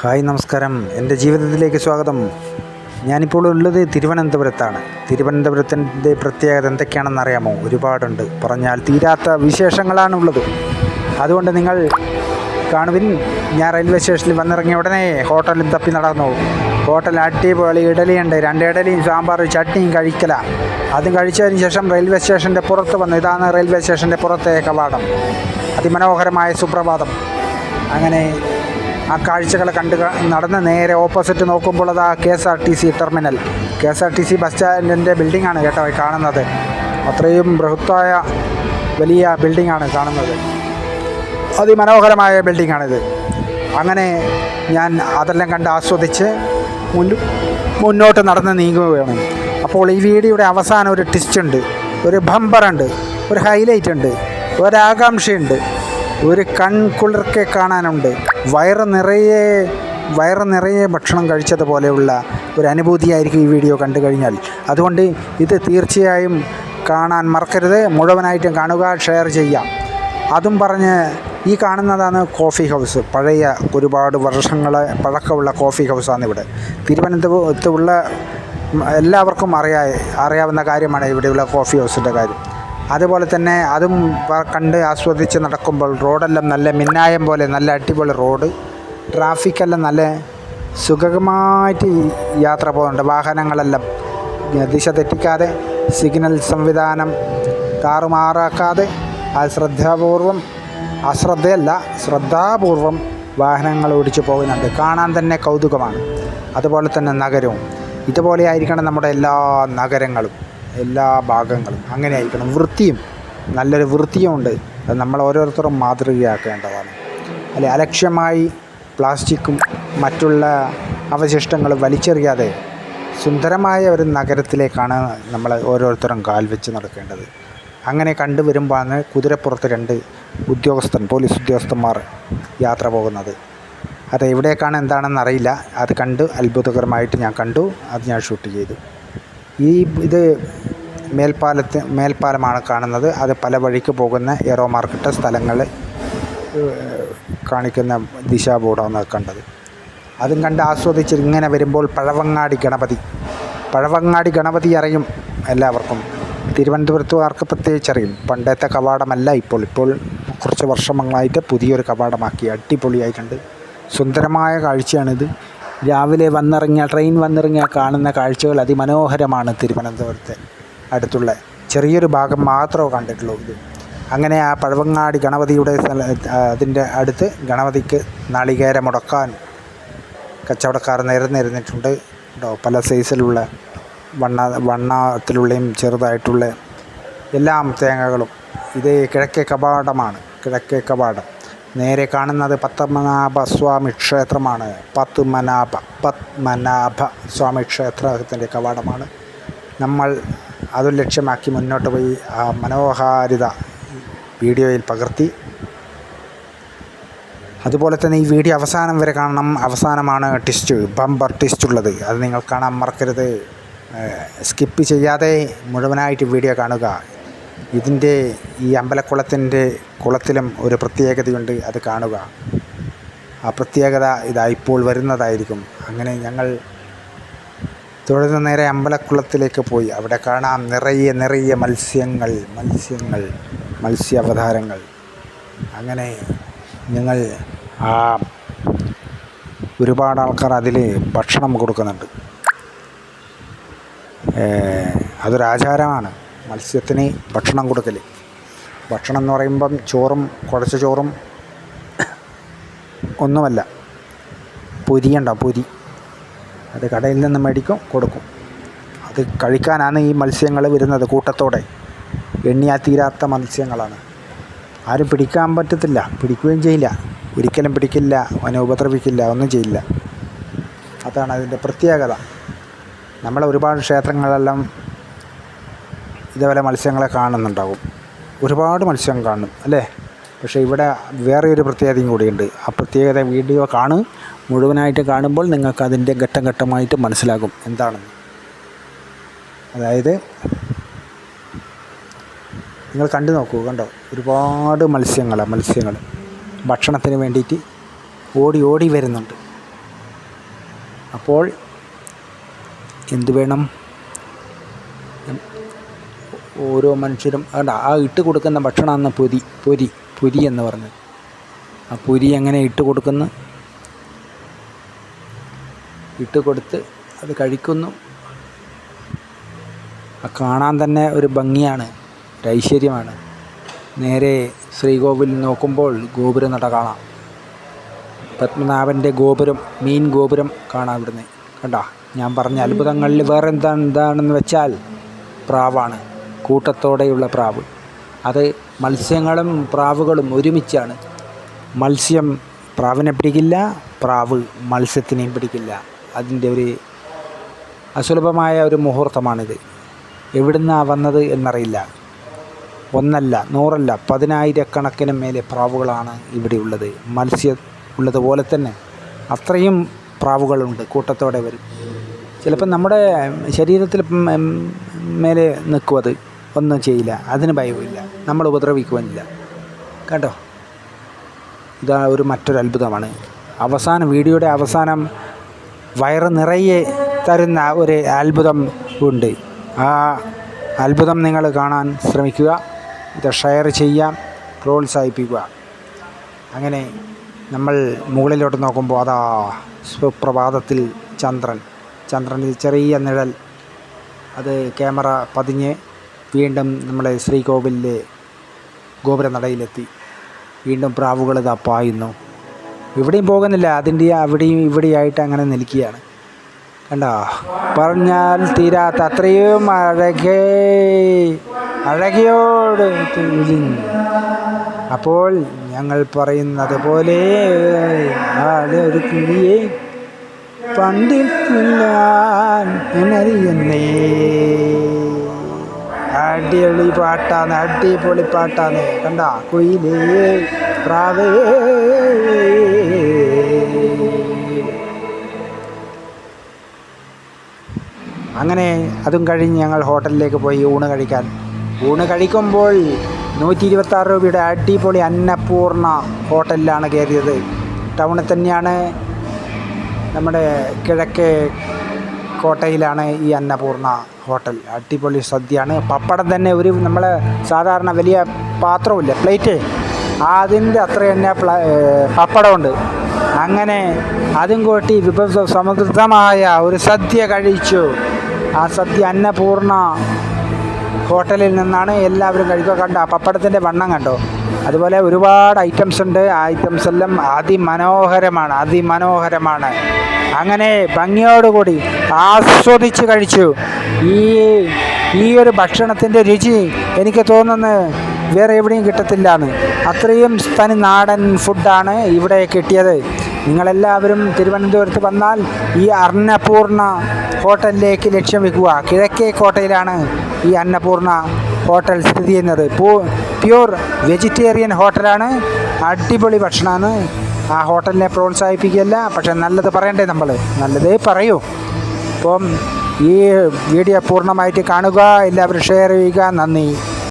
Hi നമസ്കാരം. എന്റെ ജീവിതത്തിലേക്ക് സ്വാഗതം. ഞാനിപ്പോൾ ഉള്ളത് തിരുവനന്തപുരത്താണ്. തിരുവനന്തപുരത്തിന്റെ പ്രത്യേകത എന്തൊക്കെയാണെന്ന് അറിയാമോ? ഒരുപാടുണ്ട്. പറഞ്ഞാൽ തീരാത്ത വിശേഷങ്ങളാണ് ഉള്ളത്. അതുകൊണ്ട് നിങ്ങൾ കാണുവിൻ. ഞാൻ റെയിൽവേ സ്റ്റേഷനിൽ വന്നിറങ്ങിയ ഉടനെ ഹോട്ടലിൽ തപ്പി നടന്നു. ഹോട്ടൽ അടിപൊളി ഇഡലിയുണ്ട്. രണ്ട് ഇഡലിയും സാമ്പാർ ചട്നിയും കഴിക്കല. അതും കഴിച്ചതിന് ശേഷം റെയിൽവേ സ്റ്റേഷന്റെ പുറത്ത് വന്നു. ഇതാണ് റെയിൽവേ സ്റ്റേഷന്റെ പുറത്തെ കവാടം. അതിമനോഹരമായ സുപ്രഭാതം. അങ്ങനെ ആ കാഴ്ചകളെ കണ്ട് നടന്ന് നേരെ ഓപ്പോസിറ്റ് നോക്കുമ്പോൾ അത് ആ K S R T C terminal K S R T C bus സ്റ്റാൻഡിന്റെ ബിൽഡിംഗാണ് കേട്ടോ കാണുന്നത്. അത്രയും ബൃഹത്തായ വലിയ ബിൽഡിംഗാണ് കാണുന്നത്. അതിമനോഹരമായ ബിൽഡിംഗാണിത് അങ്ങനെ ഞാൻ അതെല്ലാം കണ്ട് ആസ്വദിച്ച് മുന്നോട്ട് നടന്ന് നീങ്ങുകയാണ്. അപ്പോൾ ഈ വീഡിയോയുടെ അവസാനം ഒരു ട്വിസ്റ്റ് ഉണ്ട് ഒരു ബമ്പറുണ്ട് ഒരു ഹൈലൈറ്റ് ഉണ്ട് ഒരാകാംക്ഷയുണ്ട് ഒരു കൺകുളിർക്കെ കാണാനുണ്ട്. വയറ് നിറയെ വയറ് നിറയെ ഭക്ഷണം കഴിച്ചതുപോലെയുള്ള ഒരു അനുഭൂതിയായിരിക്കും ഈ വീഡിയോ കണ്ടു കഴിഞ്ഞാൽ. അതുകൊണ്ട് ഇത് തീർച്ചയായും കാണാൻ മറക്കരുത്. മുഴുവനായിട്ടും കാണുക ഷെയർ ചെയ്യാം അതും പറഞ്ഞ് ഈ കാണുന്നതാണ് കോഫി ഹൗസ്. പഴയ ഒരുപാട് വർഷങ്ങൾ പഴക്കമുള്ള കോഫി ഹൗസാണ് ഇവിടെ. തിരുവനന്തപുരത്തുള്ള എല്ലാവർക്കും അറിയാ അറിയാവുന്ന കാര്യമാണ് ഇവിടെയുള്ള കോഫി ഹൗസിന്റെ കാര്യം. അതുപോലെ തന്നെ അതും കണ്ട് ആസ്വദിച്ച് നടക്കുമ്പോൾ റോഡെല്ലാം നല്ല മിന്നായം പോലെ നല്ല അടിപൊളി റോഡ്. ട്രാഫിക്കെല്ലാം നല്ല സുഗമമായിട്ട് യാത്ര പോകുന്നുണ്ട് വാഹനങ്ങളെല്ലാം ദിശ തെറ്റിക്കാതെ സിഗ്നൽ സംവിധാനം താറുമാറാക്കാതെ ശ്രദ്ധാപൂർവം അശ്രദ്ധയല്ല ശ്രദ്ധാപൂർവം വാഹനങ്ങൾ ഓടിച്ചു പോകുന്നുണ്ട്. കാണാൻ തന്നെ കൗതുകമാണ്. അതുപോലെ തന്നെ നഗരവും. ഇതുപോലെ ആയിരിക്കണം നമ്മുടെ എല്ലാ നഗരങ്ങളും. എല്ലാ ഭാഗങ്ങളും അങ്ങനെ ആയിരിക്കണം വൃത്തിയും നല്ലൊരു വൃത്തിയുമുണ്ട് അത് നമ്മൾ ഓരോരുത്തരും മാതൃകയാക്കേണ്ടതാണ്. അല്ലെ അലക്ഷ്യമായി പ്ലാസ്റ്റിക്കും മറ്റുള്ള അവശിഷ്ടങ്ങളും വലിച്ചെറിയാതെ സുന്ദരമായ ഒരു നഗരത്തിലേക്കാണ് നമ്മൾ ഓരോരുത്തരും കാൽ വെച്ച് നടക്കേണ്ടത്. അങ്ങനെ കണ്ടുവരുമ്പോഴാണ് കുതിരപ്പുറത്ത് രണ്ട് ഉദ്യോഗസ്ഥൻ പോലീസ് ഉദ്യോഗസ്ഥന്മാർ യാത്ര പോകുന്നത്. അത് എവിടേക്കാണ് എന്താണെന്ന് അറിയില്ല. അത് കണ്ട് അത്ഭുതകരമായിട്ട് ഞാൻ കണ്ടു. അത് ഞാൻ ഷൂട്ട് ചെയ്തു. ഈ ഇത് മേൽപ്പാലത്ത് മേൽപ്പാലമാണ് കാണുന്നത്. അത് പല വഴിക്ക് പോകുന്ന എയറോ മാർക്കറ്റ് സ്ഥലങ്ങൾ കാണിക്കുന്ന ദിശാ ബോർഡാണ് കണ്ടത്. അതും കണ്ട് ആസ്വദിച്ച് ഇങ്ങനെ വരുമ്പോൾ പഴവങ്ങാടി ഗണപതി. പഴവങ്ങാടി ഗണപതി അറിയും എല്ലാവർക്കും. തിരുവനന്തപുരത്തുകാർക്ക് പ്രത്യേകിച്ച് അറിയും പണ്ടത്തെ കവാടമല്ല ഇപ്പോൾ. ഇപ്പോൾ കുറച്ച് വർഷങ്ങളായിട്ട് പുതിയൊരു കവാടമാക്കി. അടിപൊളിയായിട്ടുണ്ട്. സുന്ദരമായ കാഴ്ചയാണിത്. രാവിലെ വന്നിറങ്ങിയ ട്രെയിൻ വന്നിറങ്ങിയ കാണുന്ന കാഴ്ചകൾ അതിമനോഹരമാണ് തിരുവനന്തപുരത്തെ. അടുത്തുള്ള ചെറിയൊരു ഭാഗം മാത്രമേ കണ്ടിട്ടുള്ളൂ ഇത്. അങ്ങനെ ആ പഴവങ്ങാടി ഗണപതിയുടെ സ്ഥല അതിന്റെ അടുത്ത് ഗണപതിക്ക് നാളികേര മുടക്കാൻ കച്ചവടക്കാർ നിരന്നിരുന്നിട്ടുണ്ട് കേട്ടോ പല സൈസിലുള്ള വണ്ണ വണ്ണത്തിലുള്ളയും ചെറുതായിട്ടുള്ള എല്ലാം തേങ്ങകളും. ഇത് കിഴക്കേ കപാടമാണ് കിഴക്കേ കവാടം. നേരെ കാണുന്നത് പത്മനാഭ സ്വാമി ക്ഷേത്രമാണ്. പത്മനാഭ പത്മനാഭ സ്വാമി ക്ഷേത്രത്തിന്റെ കവാടമാണ്. നമ്മൾ അത് ലക്ഷ്യമാക്കി മുന്നോട്ട് പോയി ആ മനോഹാരിത വീഡിയോയിൽ പകർത്തി. അതുപോലെ തന്നെ ഈ വീഡിയോ അവസാനം വരെ കാണണം. അവസാനമാണ് ട്വിസ്റ്റ് ബമ്പർ ട്വിസ്റ്റ് ഉള്ളത്. അത് നിങ്ങൾ കാണാൻ മറക്കരുത്. സ്കിപ്പ് ചെയ്യാതെ മുഴുവനായിട്ട് വീഡിയോ കാണുക. ഇതിന്റെ ഈ അമ്പലക്കുളത്തിന്റെ കുളത്തിലും ഒരു പ്രത്യേകതയുണ്ട് അത് കാണുക. ആ പ്രത്യേകത ഇതാ ഇപ്പോൾ വരുന്നതായിരിക്കും. അങ്ങനെ ഞങ്ങൾ തുടർന്ന് നേരെ അമ്പലക്കുളത്തിലേക്ക് പോയി. അവിടെ കാണാം നിറയെ നിറയെ മത്സ്യങ്ങൾ മത്സ്യങ്ങൾ മത്സ്യാവതാരങ്ങൾ. അങ്ങനെ ഞങ്ങൾ ആ ഒരുപാട് ആൾക്കാർ അതിൽ ഭക്ഷണം കൊടുക്കുന്നുണ്ട്. അതൊരാചാരമാണ് മത്സ്യത്തിന് ഭക്ഷണം കൊടുക്കൽ ഭക്ഷണം എന്ന് പറയുമ്പം ചോറും കുഴച്ച ചോറും ഒന്നുമല്ല. പൊരിയണ്ട പൊരി. അത് കടയിൽ നിന്ന് മേടിക്കും കൊടുക്കും. അത് കഴിക്കാനാണ് ഈ മത്സ്യങ്ങൾ വരുന്നത് കൂട്ടത്തോടെ. എണ്ണിയാൽ തീരാത്ത മത്സ്യങ്ങളാണ്. ആരും പിടിക്കാൻ പറ്റത്തില്ല. പിടിക്കുകയും ചെയ്യില്ല. ഒരിക്കലും പിടിക്കില്ല അവനെ ഉപദ്രവിക്കില്ല ഒന്നും ചെയ്യില്ല. അതാണ് അതിന്റെ പ്രത്യേകത. നമ്മളെ ഒരുപാട് ക്ഷേത്രങ്ങളെല്ലാം ഇതേപോലെ മത്സ്യങ്ങളെ കാണുന്നുണ്ടാവും. ഒരുപാട് മത്സ്യം കാണും അല്ലേ? പക്ഷേ ഇവിടെ വേറെ ഒരു പ്രത്യേകതയും കൂടിയുണ്ട്. ആ പ്രത്യേകത വീഡിയോ കാണും മുഴുവനായിട്ട് കാണുമ്പോൾ നിങ്ങൾക്ക് അതിന്റെ ഘട്ടം ഘട്ടമായിട്ട് മനസ്സിലാകും എന്താണെന്ന് അതായത് നിങ്ങൾ കണ്ടു നോക്കൂ കണ്ടോ? ഒരുപാട് മത്സ്യങ്ങളാണ് മത്സ്യങ്ങൾ. ഭക്ഷണത്തിന് വേണ്ടിയിട്ട് ഓടി ഓടി വരുന്നുണ്ട്. അപ്പോൾ എന്തു വേണം? ഓരോ മനുഷ്യരും അതുകൊണ്ട് ആ ഇട്ട് കൊടുക്കുന്ന ഭക്ഷണമാണ് പൊരി പൊരി പുരി എന്ന് പറഞ്ഞത്. ആ പുരി എങ്ങനെ ഇട്ട് കൊടുക്കുന്നു? ഇട്ട് കൊടുത്ത് അത് കഴിക്കുന്നു. ആ കാണാൻ തന്നെ ഒരു ഭംഗിയാണ് ഒരു ഐശ്വര്യമാണ്. നേരെ ശ്രീകോവിൽ നോക്കുമ്പോൾ ഗോപുരം നട കാണാം. പത്മനാഭന്റെ ഗോപുരം മീൻ ഗോപുരം കാണാം ഇവിടുന്ന് കണ്ടോ? ഞാൻ പറഞ്ഞ അത്ഭുതങ്ങളിൽ വേറെ എന്താണ് എന്താണെന്ന് വെച്ചാൽ പ്രാവാണ്. കൂട്ടത്തോടെയുള്ള പ്രാവ്. അത് മത്സ്യങ്ങളും പ്രാവുകളും ഒരുമിച്ചാണ്. മത്സ്യം പ്രാവിനെ പിടിക്കില്ല പ്രാവ് മത്സ്യത്തിനെയും പിടിക്കില്ല. അതിന്റെ ഒരു അസുലഭമായ ഒരു മുഹൂർത്തമാണിത്. എവിടുന്നാ വന്നത് എന്നറിയില്ല. ഒന്നല്ല നൂറല്ല പതിനായിരക്കണക്കിന് മേലെ പ്രാവുകളാണ് ഇവിടെയുള്ളത് മത്സ്യ ഉള്ളതുപോലെ തന്നെ അത്രയും പ്രാവുകളുണ്ട് കൂട്ടത്തോടെ വരും. ചിലപ്പം നമ്മുടെ ശരീരത്തിൽ മേലെ നിൽക്കും അത്. ഒന്നും ചെയ്യില്ല. അതിന് ഭയവുമില്ല. നമ്മൾ ഉപദ്രവിക്കുവാനില്ല കേട്ടോ? ഇതാ ഒരു മറ്റൊരു അത്ഭുതമാണ്. അവസാനം വീഡിയോയുടെ അവസാനം വയറ് നിറയെ തരുന്ന ഒരു അത്ഭുതം ഉണ്ട്. ആ അത്ഭുതം നിങ്ങൾ കാണാൻ ശ്രമിക്കുക. ഇത് ഷെയർ ചെയ്യാം. പ്രോത്സാഹിപ്പിക്കുക. അങ്ങനെ നമ്മൾ മുകളിലോട്ട് നോക്കുമ്പോൾ അതാ സുപ്രഭാതത്തിൽ ചന്ദ്രൻ. ചന്ദ്രനിൽ ചെറിയ നിഴൽ. അത് ക്യാമറ പതിഞ്ഞ് വീണ്ടും നമ്മളെ ശ്രീകോവിലിലെ ഗോപുരനടയിലെത്തി. വീണ്ടും പ്രാവുകൾ ഇതാ പായുന്നു. ഇവിടെയും പോകുന്നില്ല. അതിന്റെ അവിടെയും ഇവിടെയായിട്ട് അങ്ങനെ നിൽക്കുകയാണ്. കണ്ടോ? പറഞ്ഞാൽ തീരാത്ത അത്രയും അഴകേ അഴകയോട്. അപ്പോൾ ഞങ്ങൾ പറയുന്നത് പോലെ ഒരു കിഴിയെ പണ്ടിട്ടില്ല എന്നറിയുന്നേ. അടിപൊളി പാട്ടാണ് അടിപൊളി പാട്ടാണ്. കണ്ട? കുയിലേ പ്രാവേ. അങ്ങനെ അതും കഴിഞ്ഞ് ഞങ്ങൾ ഹോട്ടലിലേക്ക് പോയി ഊണ് കഴിക്കാൻ. ഊണ് കഴിക്കുമ്പോൾ നൂറ്റി ഇരുപത്താറ് രൂപയുടെ അടിപൊളി അന്നപൂർണ ഹോട്ടലിലാണ് കയറിയത്. ടൗണിൽ തന്നെയാണ് നമ്മുടെ കിഴക്കേ കോട്ടയിലാണ് ഈ അന്നപൂർണ ഹോട്ടൽ. അടിപൊളി സദ്യയാണ്. പപ്പടം തന്നെ ഒരു നമ്മൾ സാധാരണ വലിയ പാത്രമില്ല പ്ലേറ്റ്. അതിന്റെ അത്ര തന്നെ പപ്പടമുണ്ട്. അങ്ങനെ അതും കൂട്ടി വിഭവ സമൃദ്ധമായ ഒരു സദ്യ കഴിച്ചു. ആ സദ്യ അന്നപൂർണ ഹോട്ടലിൽ നിന്നാണ് എല്ലാവരും കഴിക്കുക. കണ്ട പപ്പടത്തിന്റെ വണ്ണം കണ്ടോ? അതുപോലെ ഒരുപാട് ഐറ്റംസ് ഉണ്ട്. ആ ഐറ്റംസ് എല്ലാം അതിമനോഹരമാണ് അതിമനോഹരമാണ്. അങ്ങനെ ഭംഗിയോടുകൂടി ആസ്വദിച്ച് കഴിച്ചു. ഈ ഈ ഒരു ഭക്ഷണത്തിന്റെ രുചി എനിക്ക് തോന്നുന്നത് വേറെ എവിടെയും കിട്ടത്തില്ല എന്ന് അത്രയും തനി നാടൻ ഫുഡാണ് ഇവിടെ കിട്ടിയത്. നിങ്ങളെല്ലാവരും തിരുവനന്തപുരത്ത് വന്നാൽ ഈ അന്നപൂർണ ഹോട്ടലിലേക്ക് ലക്ഷ്യം വെക്കുക. കിഴക്കേ കോട്ടയിലാണ് ഈ അന്നപൂർണ ഹോട്ടൽ സ്ഥിതി ചെയ്യുന്നത്. പ്യൂർ വെജിറ്റേറിയൻ ഹോട്ടലാണ്. അടിപൊളി ഭക്ഷണമാണ്. ആ ഹോട്ടലിനെ പ്രോത്സാഹിപ്പിക്കുകയല്ല പക്ഷെ നല്ലത് പറയണ്ടേ നമ്മൾ നല്ലതേ പറയൂ. അപ്പം ഈ വീഡിയോ പൂർണമായിട്ട് കാണുക എല്ലാവരും ഷെയർ ചെയ്യുക. നന്ദി.